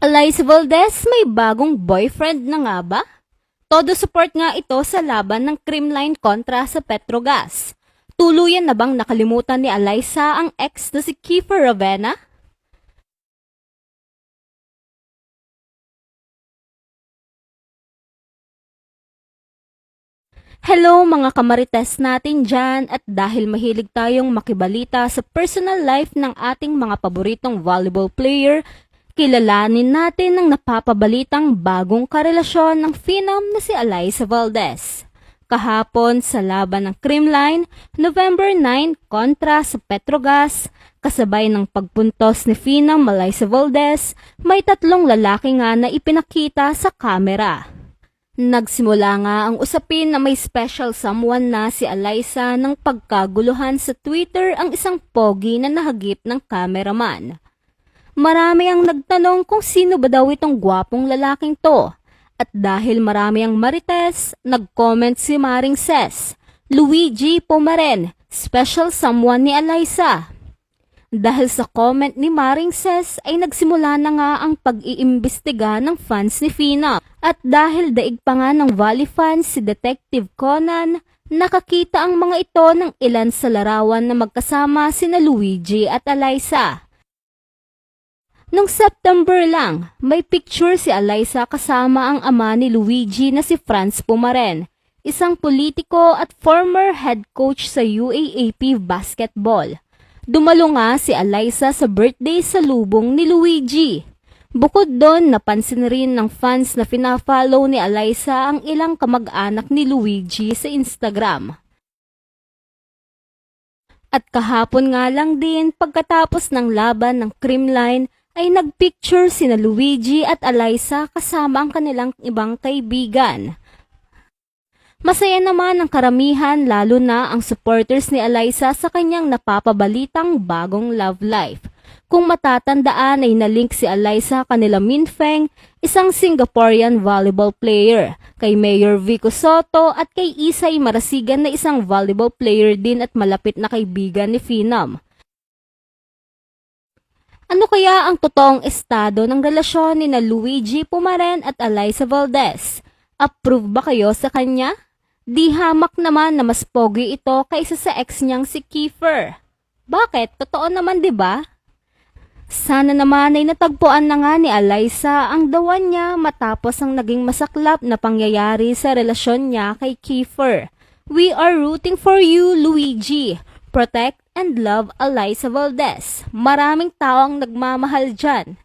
Eliza Valdez may bagong boyfriend na nga ba? Todo support nga ito sa laban ng Creamline kontra sa Petrogas. Tuluyan na bang nakalimutan ni Eliza ang ex na si Kiefer Ravenna? Hello mga kamarites natin dyan at dahil mahilig tayong makibalita sa personal life ng ating mga paboritong volleyball player, kilalanin natin ang napapabalitang bagong karelasyon ng phenom na si Eliza Valdez. Kahapon sa laban ng Creamline, November 9 kontra sa Petrogas, kasabay ng pagpuntos ni Phenom Eliza Valdez, may tatlong lalaki nga na ipinakita sa kamera. Nagsimula nga ang usapin na may special someone na si Eliza ng pagkaguluhan sa Twitter ang isang pogi na nahagip ng cameraman. Marami ang nagtanong kung sino ba daw itong gwapong lalaking to. At dahil marami ang marites, nag-comment si Maring Ses, Luigi Pumaren, special someone ni Eliza. Dahil sa comment ni Maring Ses ay nagsimula na nga ang pag-iimbestiga ng fans ni Fina. At dahil daig pa nga ng volley fans si Detective Conan, nakakita ang mga ito ng ilan sa larawan na magkasama sina Luigi at Eliza. Nung September lang, may picture si Eliza kasama ang ama ni Luigi na si Franz Pumaren, isang politiko at former head coach sa UAAP basketball. Dumalo nga si Eliza sa birthday sa lubong ni Luigi. Bukod doon, napansin rin ng fans na fina-follow ni Eliza ang ilang kamag-anak ni Luigi sa Instagram. At kahapon nga lang din, pagkatapos ng laban ng Creamline, ay nagpicture sina Luigi at Eliza kasama ang kanilang ibang kaibigan. Masaya naman ang karamihan lalo na ang supporters ni Eliza sa kanyang napapabalitang bagong love life. Kung matatandaan ay nalink si Eliza kanila Minfeng, isang Singaporean volleyball player, kay Mayor Vico Soto at kay Isay Marasigan na isang volleyball player din at malapit na kaibigan ni Phenom. Ano kaya ang totoong estado ng relasyon ni na Luigi Pumaren at Eliza Valdez? Approve ba kayo sa kanya? Di hamak naman na mas pogi ito kaysa sa ex niyang si Kiefer. Bakit? Totoo naman ba? Sana naman ay natagpuan na nga ni Eliza ang dawan niya matapos ang naging masaklap na pangyayari sa relasyon niya kay Kiefer. We are rooting for you, Luigi. Protect and love Eliza Valdez. Maraming tao ang nagmamahal dyan.